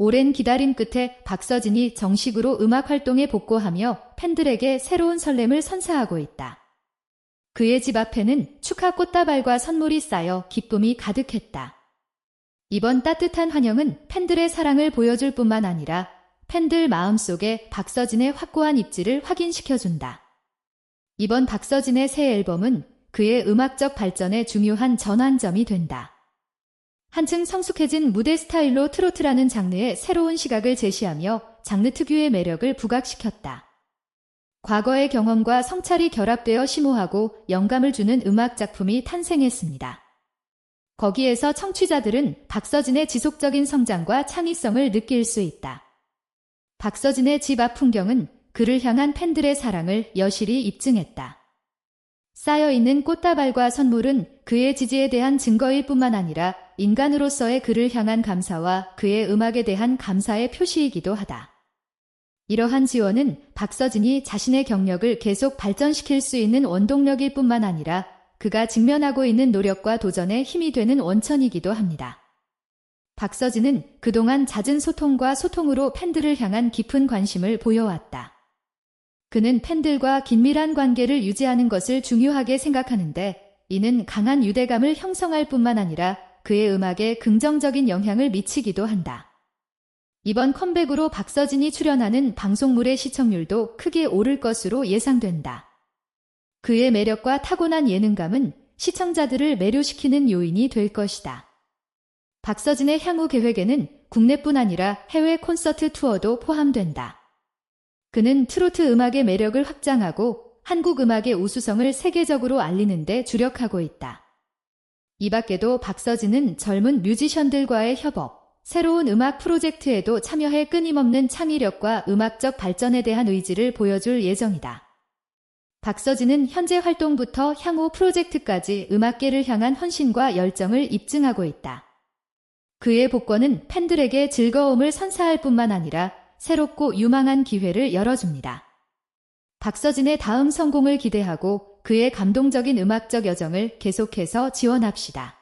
오랜 기다림 끝에 박서진이 정식으로 음악 활동에 복구하며 팬들에게 새로운 설렘을 선사하고 있다. 그의 집 앞에는 축하 꽃다발과 선물이 쌓여 기쁨이 가득했다. 이번 따뜻한 환영은 팬들의 사랑을 보여줄 뿐만 아니라 팬들 마음속에 박서진의 확고한 입지를 확인시켜준다. 이번 박서진의 새 앨범은 그의 음악적 발전에 중요한 전환점이 된다. 한층 성숙해진 무대 스타일로 트로트라는 장르의 새로운 시각을 제시하며 장르 특유의 매력을 부각시켰다. 과거의 경험과 성찰이 결합되어 심오하고 영감을 주는 음악 작품이 탄생했습니다. 거기에서 청취자들은 박서진의 지속적인 성장과 창의성을 느낄 수 있다. 박서진의 집 앞 풍경은 그를 향한 팬들의 사랑을 여실히 입증했다. 쌓여있는 꽃다발과 선물은 그의 지지에 대한 증거일 뿐만 아니라 인간으로서의 그를 향한 감사와 그의 음악에 대한 감사의 표시이기도 하다. 이러한 지원은 박서진이 자신의 경력을 계속 발전시킬 수 있는 원동력일 뿐만 아니라 그가 직면하고 있는 노력과 도전에 힘이 되는 원천이기도 합니다. 박서진은 그동안 잦은 소통과 소통으로 팬들을 향한 깊은 관심을 보여왔다. 그는 팬들과 긴밀한 관계를 유지하는 것을 중요하게 생각하는데 이는 강한 유대감을 형성할 뿐만 아니라 그의 음악에 긍정적인 영향을 미치기도 한다. 이번 컴백으로 박서진이 출연하는 방송물의 시청률도 크게 오를 것으로 예상된다. 그의 매력과 타고난 예능감은 시청자들을 매료시키는 요인이 될 것이다. 박서진의 향후 계획에는 국내뿐 아니라 해외 콘서트 투어도 포함된다. 그는 트로트 음악의 매력을 확장하고 한국 음악의 우수성을 세계적으로 알리는 데 주력하고 있다. 이 밖에도 박서진은 젊은 뮤지션들과의 협업, 새로운 음악 프로젝트에도 참여해 끊임없는 창의력과 음악적 발전에 대한 의지를 보여줄 예정이다. 박서진은 현재 활동부터 향후 프로젝트까지 음악계를 향한 헌신과 열정을 입증하고 있다. 그의 복권은 팬들에게 즐거움을 선사할 뿐만 아니라 새롭고 유망한 기회를 열어줍니다. 박서진의 다음 성공을 기대하고 그의 감동적인 음악적 여정을 계속해서 지원합시다.